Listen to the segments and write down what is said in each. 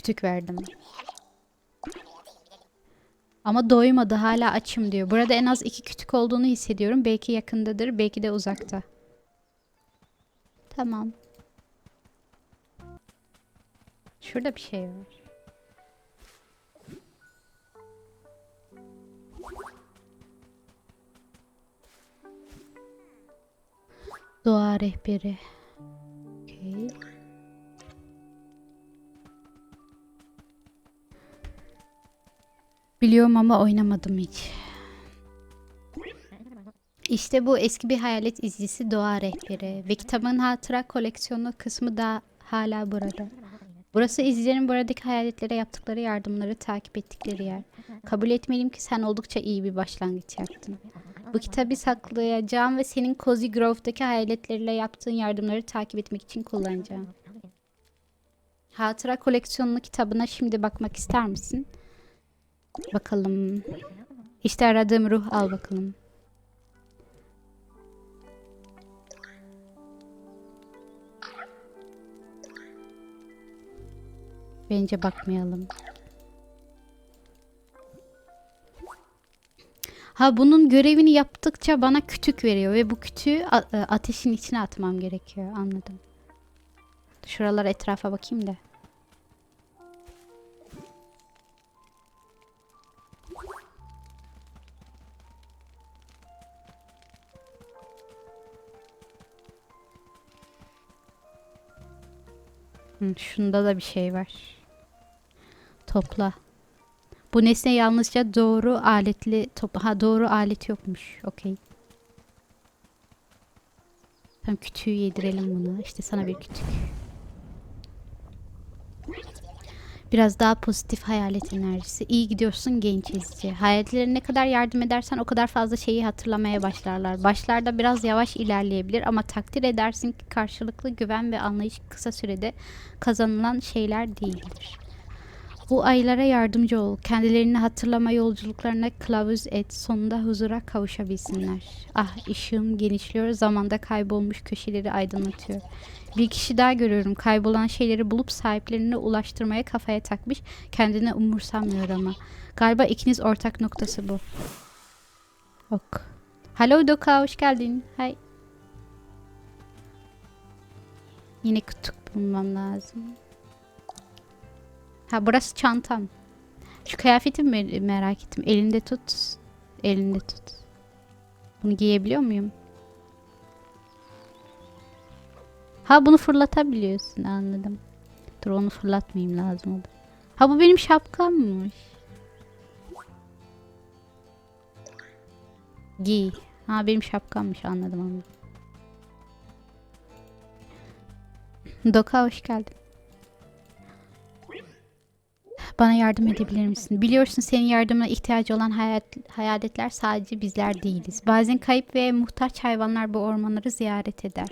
kütük verdim. Ama doymadı hala açım diyor. Burada en az iki kütük olduğunu hissediyorum. Belki yakındadır belki de uzakta. Tamam. Şurada bir şey var. Doğa rehberi. Okey. Biliyorum ama oynamadım hiç. İşte bu eski bir hayalet izcisi Doğa Rehberi ve kitabın hatıra koleksiyonu kısmı da hala burada. Burası izcilerin buradaki hayaletlere yaptıkları yardımları takip ettikleri yer. Kabul etmeliyim ki sen oldukça iyi bir başlangıç yaptın. Bu kitabı saklayacağım ve senin Cozy Grove'daki hayaletleriyle yaptığın yardımları takip etmek için kullanacağım. Hatıra koleksiyonunu kitabına şimdi bakmak ister misin? Bakalım. İşte aradığım ruh al bakalım. Bence bakmayalım. Ha bunun görevini yaptıkça bana kütük veriyor ve bu kütüğü e, ateşin içine atmam gerekiyor. Anladım. Şuralara etrafa bakayım da. Şunda da bir şey var. Topla. Bu nesne yalnızca doğru aletli top ha doğru alet yokmuş. Okey. Tamam kütüğü yedirelim bunu. İşte sana bir kütük. Biraz daha pozitif hayalet enerjisi. İyi gidiyorsun genç izci. Hayaletlere ne kadar yardım edersen o kadar fazla şeyi hatırlamaya başlarlar. Başlarda biraz yavaş ilerleyebilir ama takdir edersin ki karşılıklı güven ve anlayış kısa sürede kazanılan şeyler değildir. Bu aylara yardımcı ol. Kendilerini hatırlama yolculuklarına kılavuz et. Sonunda huzura kavuşabilsinler. Ah ışığım genişliyor. Zamanda kaybolmuş köşeleri aydınlatıyor. Bir kişi daha görüyorum. Kaybolan şeyleri bulup sahiplerine ulaştırmaya kafaya takmış. Kendine umursamıyor ama. Galiba ikiniz ortak noktası bu. Ok. Hello Doka hoş geldin. Hay. Yine kutuk bulmam lazım. Ha burası çantam. Şu kıyafeti mi merak ettim. Elinde tut. Elinde tut. Bunu giyebiliyor muyum? Ha bunu fırlatabiliyorsun anladım. Dur onu fırlatmayayım lazım olur. Ha bu benim şapkammış. Giy. Ha benim şapkammış anladım anladım. Doka hoş geldin. Bana yardım edebilir misin? Biliyorsun senin yardımına ihtiyacı olan hayat, hayaletler sadece bizler değiliz. Bazen kayıp ve muhtaç hayvanlar bu ormanları ziyaret eder.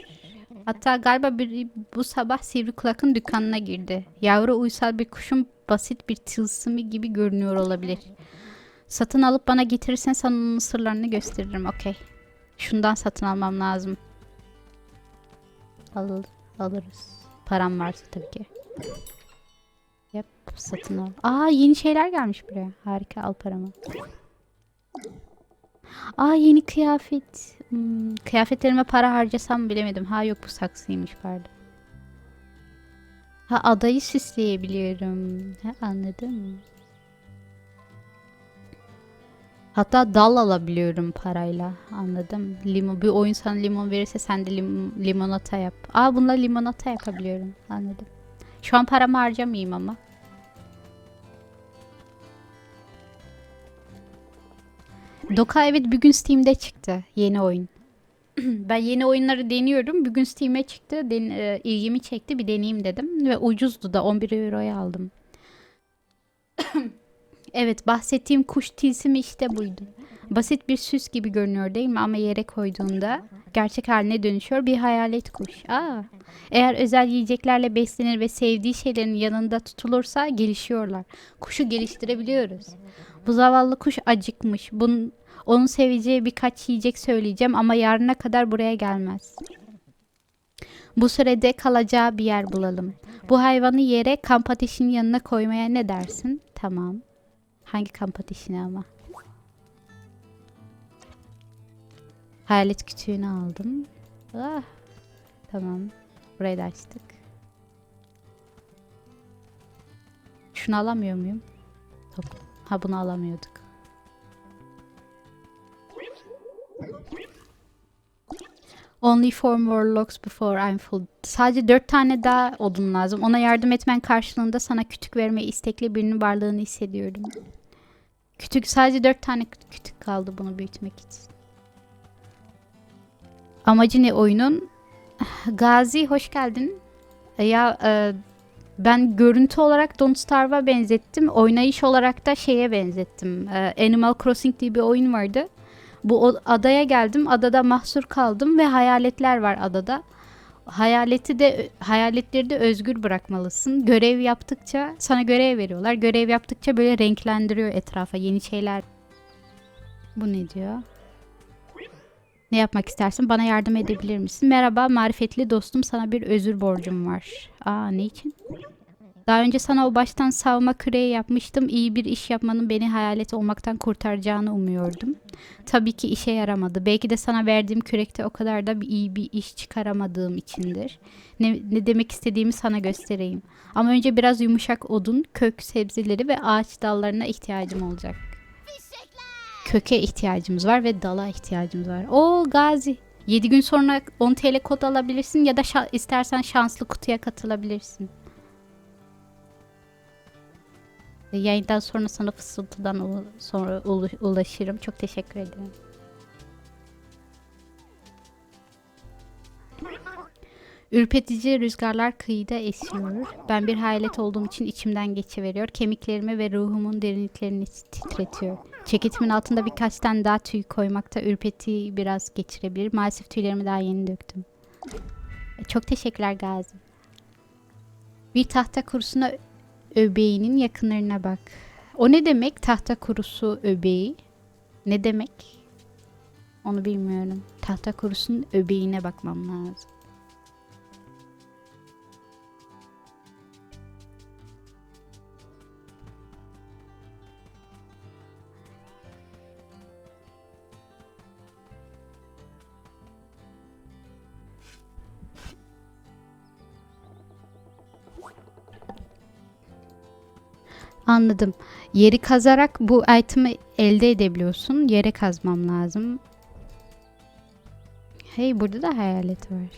Hatta galiba bir, bu sabah sivri kulakın dükkanına girdi. Yavru uysal bir kuşun basit bir tılsımı gibi görünüyor olabilir. Satın alıp bana getirirsen sana onun sırlarını gösteririm. Okey. Şundan satın almam lazım. Al, alırız. Param varsa tabii ki. Yap satın al. Aa yeni şeyler gelmiş buraya. Harika al paramı. Aa yeni kıyafet. Hmm, kıyafetlerime para harcasam bilemedim. Ha yok bu saksıymış pardon. Ha adayı süsleyebiliyorum. Ha anladım. Hatta dal alabiliyorum parayla. Anladım. Limon, bir oyun sana limon verirse sen de lim- limonata yap. Aa bununla limonata yapabiliyorum. Anladım. Şu an paramı harcamayayım ama. Doka evet bugün Steam'de çıktı yeni oyun. ben yeni oyunları deniyorum. Bugün Steam'e çıktı. Den, e, ilgimi çekti. Bir deneyeyim dedim. Ve ucuzdu da 11 euroya aldım. evet bahsettiğim kuş tilsimi işte buydu. Basit bir süs gibi görünüyor değil mi? Ama yere koyduğunda gerçek haline dönüşüyor bir hayalet kuş. Aa, eğer özel yiyeceklerle beslenir ve sevdiği şeylerin yanında tutulursa gelişiyorlar. Kuşu geliştirebiliyoruz. Bu zavallı kuş acıkmış. Bunun, onun seveceği birkaç yiyecek söyleyeceğim ama yarına kadar buraya gelmez. Bu sürede kalacağı bir yer bulalım. Bu hayvanı yere kamp ateşinin yanına koymaya ne dersin? Tamam. Hangi kamp ateşini ama? Hayalet kütüğünü aldım. Ah. Tamam. Burayı da açtık. Şunu alamıyor muyum? Ha bunu alamıyorduk. Only four logs before I'm full. Sadece dört tane daha odun lazım. Ona yardım etmen karşılığında sana kütük vermeye istekli birinin varlığını hissediyorum. Kütük sadece dört tane kü- kütük kaldı bunu büyütmek için. Amacı ne oyunun? Gazi hoş geldin. Ya e, ben görüntü olarak Don't Starve'a benzettim. Oynayış olarak da şeye benzettim. E, Animal Crossing diye bir oyun vardı. Bu adaya geldim. Adada mahsur kaldım ve hayaletler var adada. Hayaleti de hayaletleri de özgür bırakmalısın. Görev yaptıkça sana görev veriyorlar. Görev yaptıkça böyle renklendiriyor etrafa yeni şeyler. Bu ne diyor? Ne yapmak istersin? Bana yardım edebilir misin? Merhaba marifetli dostum sana bir özür borcum var. Aa ne için? Daha önce sana o baştan savma küreği yapmıştım. İyi bir iş yapmanın beni hayalet olmaktan kurtaracağını umuyordum. Tabii ki işe yaramadı. Belki de sana verdiğim kürekte o kadar da iyi bir iş çıkaramadığım içindir. Ne, ne demek istediğimi sana göstereyim. Ama önce biraz yumuşak odun, kök sebzeleri ve ağaç dallarına ihtiyacım olacak. Köke ihtiyacımız var ve dala ihtiyacımız var. O Gazi. 7 gün sonra 10 TL kod alabilirsin ya da şa- istersen şanslı kutuya katılabilirsin. Yayından sonra sana fısıltıdan sonra ulaşırım. Çok teşekkür ederim. Ürpetici rüzgarlar kıyıda esiyor. Ben bir hayalet olduğum için içimden geçiveriyor. Kemiklerimi ve ruhumun derinliklerini titretiyor. Ceketimin altında birkaç tane daha tüy koymakta ürpetiyi biraz geçirebilir. Maalesef tüylerimi daha yeni döktüm. E, Çok teşekkürler Gazi. Bir tahta kurusuna öbeğinin yakınlarına bak. O ne demek tahta kurusu öbeği? Ne demek? Onu bilmiyorum. Tahta kurusunun öbeğine bakmam lazım. Anladım. Yeri kazarak bu item'ı elde edebiliyorsun. Yere kazmam lazım. Hey burada da hayalet var.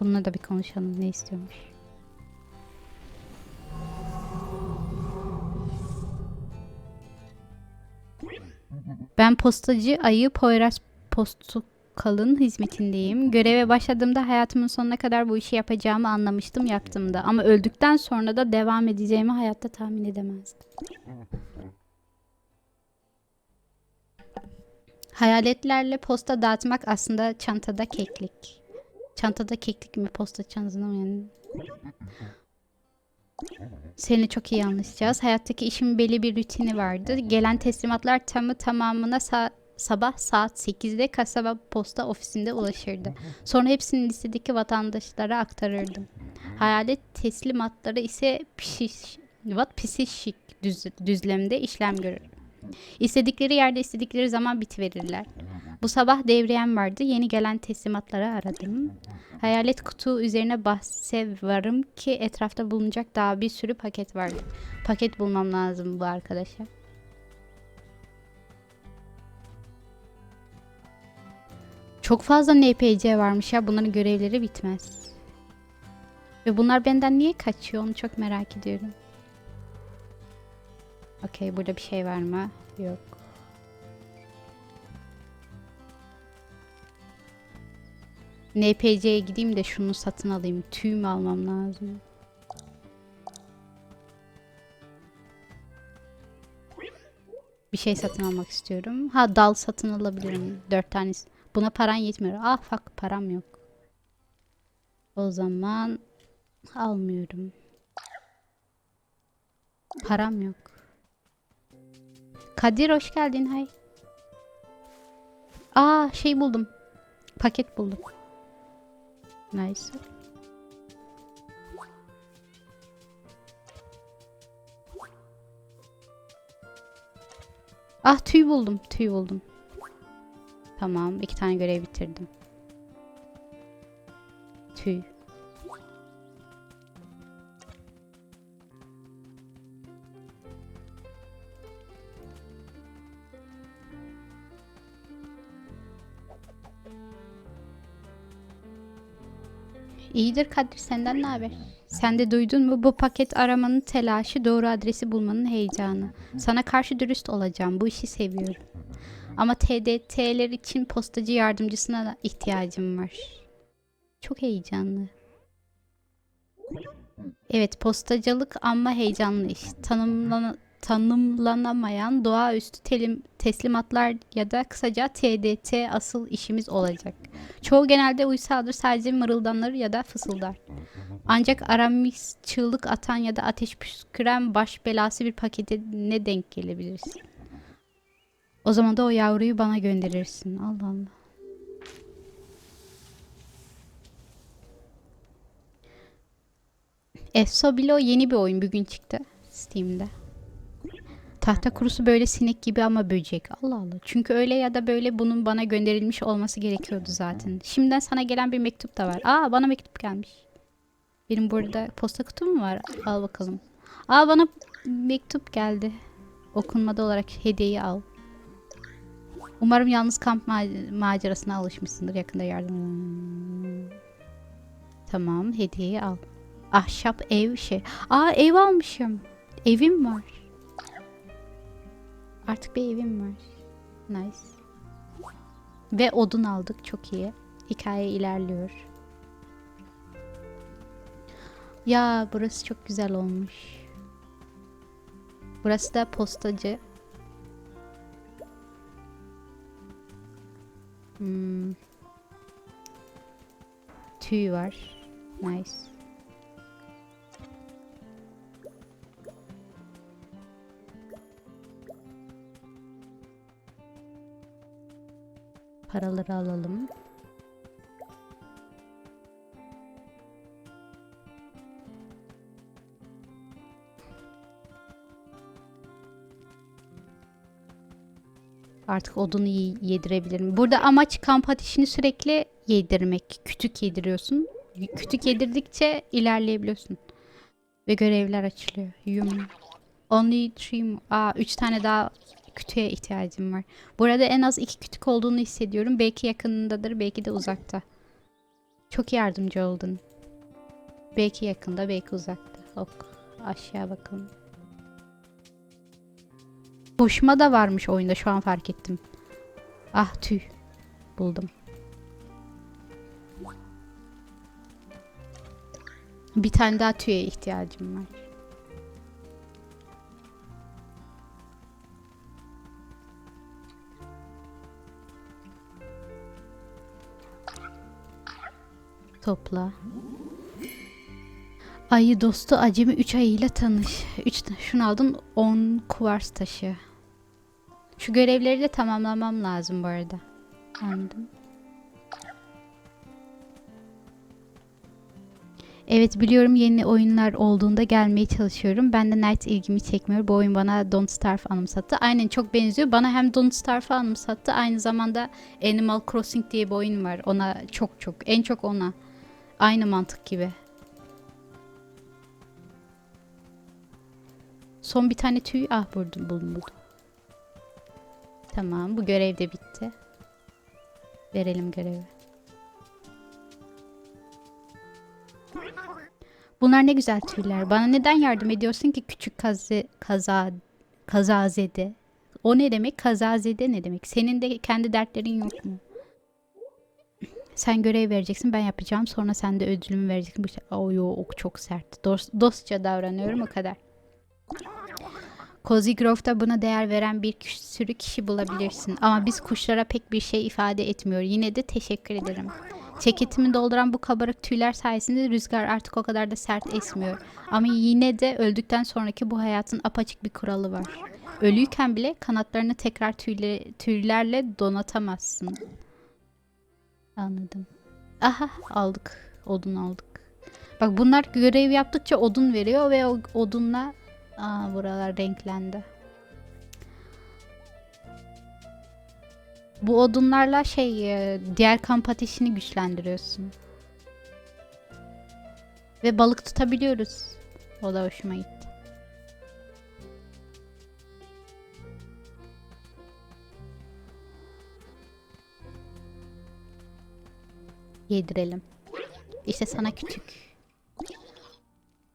Bununla da bir konuşalım ne istiyormuş. Ben postacı ayı Poyraz Postukal'ın hizmetindeyim. Göreve başladığımda hayatımın sonuna kadar bu işi yapacağımı anlamıştım, yaptım da. Ama öldükten sonra da devam edeceğimi hayatta tahmin edemezdim. Hayaletlerle posta dağıtmak aslında çantada keklik. Çantada keklik mi posta çantasında mı yani? Seninle çok iyi anlaşacağız. Hayattaki işimin belli bir rutini vardı. Gelen teslimatlar tamı tamamına sa- sabah saat 8'de kasaba posta ofisinde ulaşırdı. Sonra hepsini listedeki vatandaşlara aktarırdım. Hayalet teslimatları ise pişiş, what, pişişik düz, düzlemde işlem görür. İstedikleri yerde istedikleri zaman bitiverirler. Bu sabah devriyem vardı. Yeni gelen teslimatları aradım. Hayalet kutu üzerine bahse varım ki etrafta bulunacak daha bir sürü paket vardı. Paket bulmam lazım bu arkadaşa. Çok fazla NPC varmış ya. Bunların görevleri bitmez. Ve bunlar benden niye kaçıyor onu çok merak ediyorum. Okey burada bir şey var mı? Yok. NPC'ye gideyim de şunu satın alayım. Tüy mü almam lazım? Bir şey satın almak istiyorum. Ha dal satın alabilirim. Dört tanesi. Buna paran yetmiyor. Ah fuck param yok. O zaman almıyorum. Param yok. Kadir hoş geldin hay. Aa şey buldum. Paket buldum. Nice. Ah tüy buldum. Tüy buldum. Tamam. iki tane görev bitirdim. Tüy. İyidir Kadir senden ne haber? Sen de duydun mu bu paket aramanın telaşı doğru adresi bulmanın heyecanı. Sana karşı dürüst olacağım bu işi seviyorum. Ama TDT'ler için postacı yardımcısına da ihtiyacım var. Çok heyecanlı. Evet postacılık ama heyecanlı iş. Tanımlana- tanımlanamayan doğaüstü telim- teslimatlar ya da kısaca TDT asıl işimiz olacak. Çoğu genelde uysaldır sadece mırıldanır ya da fısıldar. Ancak Aramis çığlık atan ya da ateş püsküren baş belası bir pakete ne denk gelebilirsin? O zaman da o yavruyu bana gönderirsin. Allah Allah. Efso Bilo yeni bir oyun bugün çıktı Steam'de. Tahta kurusu böyle sinek gibi ama böcek. Allah Allah. Çünkü öyle ya da böyle bunun bana gönderilmiş olması gerekiyordu zaten. Şimdiden sana gelen bir mektup da var. Aa bana mektup gelmiş. Benim burada posta kutum mu var? Al bakalım. Aa bana mektup geldi. Okunmadı olarak hediyeyi al. Umarım yalnız kamp ma- macerasına alışmışsındır. Yakında yardım. Tamam hediyeyi al. Ahşap ev şey. Aa ev almışım. Evim var. Artık bir evim var. Nice. Ve odun aldık. Çok iyi. Hikaye ilerliyor. Ya burası çok güzel olmuş. Burası da postacı. Hmm. Tüy var. Nice. Paraları alalım. Artık odunu yedirebilirim. Burada amaç kamp ateşini sürekli yedirmek. Kütük yediriyorsun. Kütük yedirdikçe ilerleyebiliyorsun. Ve görevler açılıyor. Yum. Only three. Aa, üç tane daha kütüğe ihtiyacım var. Burada en az iki kütük olduğunu hissediyorum. Belki yakınındadır, belki de uzakta. Çok yardımcı oldun. Belki yakında, belki uzakta. Ok. Aşağı bakalım. Boşuma da varmış oyunda şu an fark ettim. Ah tüy. Buldum. Bir tane daha tüye ihtiyacım var. Topla. Ayı dostu acemi 3 ayıyla tanış. 3 şunu aldım 10 kuvars taşı. Şu görevleri de tamamlamam lazım bu arada. Anladım. Evet biliyorum yeni oyunlar olduğunda gelmeye çalışıyorum. Ben de Night ilgimi çekmiyor. Bu oyun bana Don't Starve anımsattı. Aynen çok benziyor. Bana hem Don't Starve'ı anımsattı. Aynı zamanda Animal Crossing diye bir oyun var. Ona çok çok en çok ona. Aynı mantık gibi. Son bir tane tüy ah buldum buldum. Tamam bu görev de bitti. Verelim görevi. Bunlar ne güzel tüyler. Bana neden yardım ediyorsun ki küçük kaze, kaza, kazazede? O ne demek? Kazazede ne demek? Senin de kendi dertlerin yok mu? Sen görev vereceksin ben yapacağım. Sonra sen de ödülümü vereceksin. Oh, yo, ok çok sert. Dost, dostça davranıyorum o kadar. Cozy Grove'da buna değer veren bir sürü kişi bulabilirsin. Ama biz kuşlara pek bir şey ifade etmiyor. Yine de teşekkür ederim. Ceketimi dolduran bu kabarık tüyler sayesinde rüzgar artık o kadar da sert esmiyor. Ama yine de öldükten sonraki bu hayatın apaçık bir kuralı var. Ölüyken bile kanatlarını tekrar tüyle, tüylerle donatamazsın. Anladım. Aha aldık. Odun aldık. Bak bunlar görev yaptıkça odun veriyor ve o odunla Aa, buralar renklendi. Bu odunlarla şey e, diğer kamp ateşini güçlendiriyorsun. Ve balık tutabiliyoruz. O da hoşuma gitti. Yedirelim. İşte sana kütük.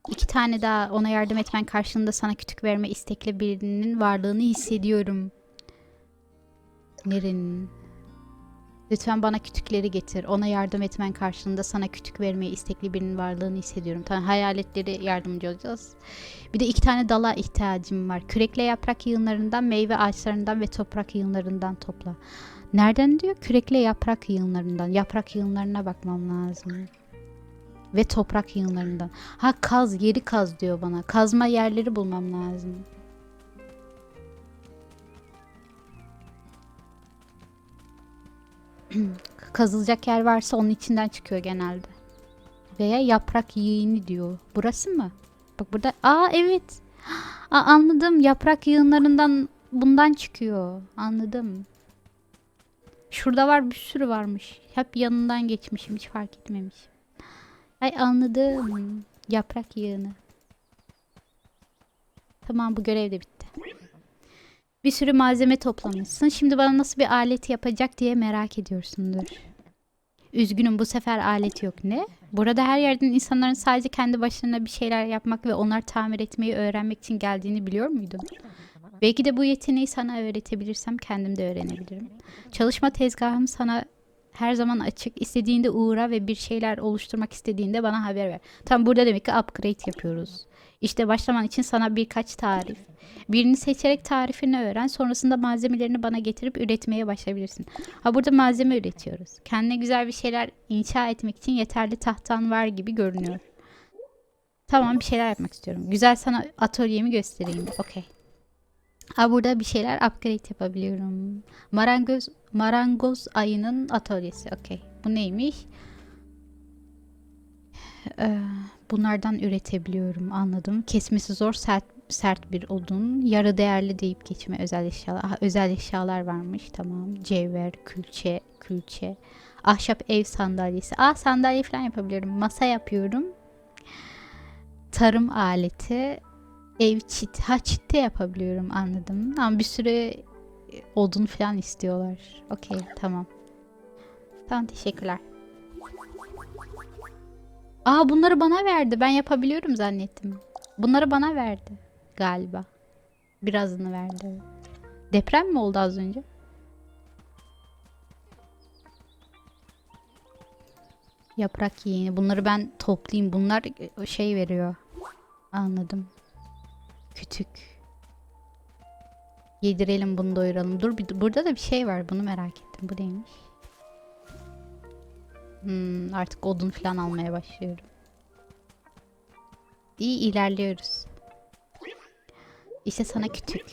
İki tane daha ona yardım etmen karşılığında sana kütük verme istekli birinin varlığını hissediyorum. Nerenin? Lütfen bana kütükleri getir. Ona yardım etmen karşılığında sana kütük vermeye istekli birinin varlığını hissediyorum. Tamam hayaletleri yardımcı olacağız. Bir de iki tane dala ihtiyacım var. Kürekle yaprak yığınlarından, meyve ağaçlarından ve toprak yığınlarından topla. Nereden diyor? Kürekle yaprak yığınlarından. Yaprak yığınlarına bakmam lazım. Ve toprak yığınlarından. Ha kaz, yeri kaz diyor bana. Kazma yerleri bulmam lazım. Kazılacak yer varsa onun içinden çıkıyor genelde. Veya yaprak yığını diyor. Burası mı? Bak burada. Aa evet. Aa, anladım. Yaprak yığınlarından bundan çıkıyor. Anladım. Şurada var bir sürü varmış. Hep yanından geçmişim. Hiç fark etmemişim. Ay anladım. Yaprak yığını. Tamam bu görev de bitti. Bir sürü malzeme toplamışsın. Şimdi bana nasıl bir alet yapacak diye merak ediyorsundur. Üzgünüm bu sefer alet yok. Ne? Burada her yerden insanların sadece kendi başlarına bir şeyler yapmak ve onları tamir etmeyi öğrenmek için geldiğini biliyor muydun? Belki de bu yeteneği sana öğretebilirsem kendim de öğrenebilirim. Çalışma tezgahım sana her zaman açık. İstediğinde uğra ve bir şeyler oluşturmak istediğinde bana haber ver. Tam burada demek ki upgrade yapıyoruz. İşte başlaman için sana birkaç tarif. Birini seçerek tarifini öğren. Sonrasında malzemelerini bana getirip üretmeye başlayabilirsin. Ha burada malzeme üretiyoruz. Kendine güzel bir şeyler inşa etmek için yeterli tahtan var gibi görünüyor. Tamam bir şeyler yapmak istiyorum. Güzel sana atölyemi göstereyim. Okey. Ha burada bir şeyler upgrade yapabiliyorum. Marangoz marangoz ayının atölyesi. Okey. Bu neymiş? Ee, bunlardan üretebiliyorum. Anladım. Kesmesi zor sert sert bir odun. Yarı değerli deyip geçme özel eşyalar. Aha, özel eşyalar varmış. Tamam. Cevher, külçe, külçe. Ahşap ev sandalyesi. Aa sandalye falan yapabiliyorum. Masa yapıyorum. Tarım aleti. Ev çit. Ha çit de yapabiliyorum anladım. Ama bir sürü odun falan istiyorlar. Okey tamam. Tamam teşekkürler. Aa bunları bana verdi. Ben yapabiliyorum zannettim. Bunları bana verdi galiba. Birazını verdi. Deprem mi oldu az önce? Yaprak yiyeni. Bunları ben toplayayım. Bunlar şey veriyor. Anladım. Kütük. Yedirelim bunu doyuralım. Dur bir, burada da bir şey var. Bunu merak ettim. Bu neymiş? Hmm, artık odun falan almaya başlıyorum. İyi ilerliyoruz. İşte sana kütük.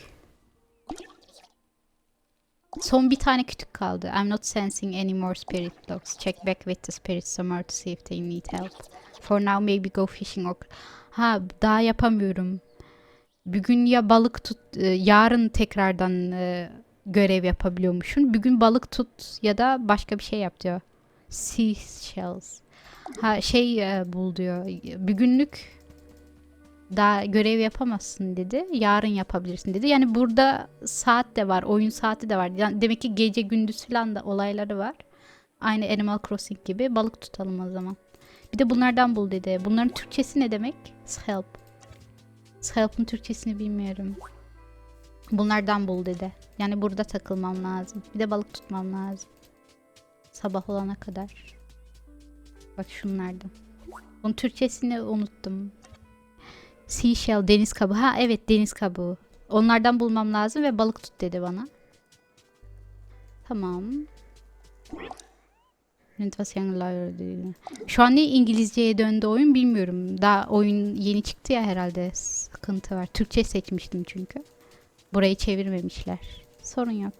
Son bir tane kütük kaldı. I'm not sensing any more spirit dogs. Check back with the spirits somewhere to see if they need help. For now maybe go fishing or... Ha daha yapamıyorum. Bugün ya balık tut, e, yarın tekrardan e, görev yapabiliyormuşsun. Bugün balık tut ya da başka bir şey yap diyor. Seashells. Ha şey e, bul diyor. Bugünlük daha görev yapamazsın dedi. Yarın yapabilirsin dedi. Yani burada saat de var. Oyun saati de var. Yani demek ki gece gündüz falan da olayları var. Aynı Animal Crossing gibi. Balık tutalım o zaman. Bir de bunlardan bul dedi. Bunların Türkçesi ne demek? Help. Help'ın Türkçesini bilmiyorum. Bunlardan bul dedi. Yani burada takılmam lazım. Bir de balık tutmam lazım. Sabah olana kadar. Bak şunlardan. Bunun Türkçesini unuttum. Seashell deniz kabuğu. Ha evet deniz kabuğu. Onlardan bulmam lazım ve balık tut dedi bana. Tamam. Şu an ne İngilizceye döndü oyun bilmiyorum. Daha oyun yeni çıktı ya herhalde. Sıkıntı var. Türkçe seçmiştim çünkü. Burayı çevirmemişler. Sorun yok.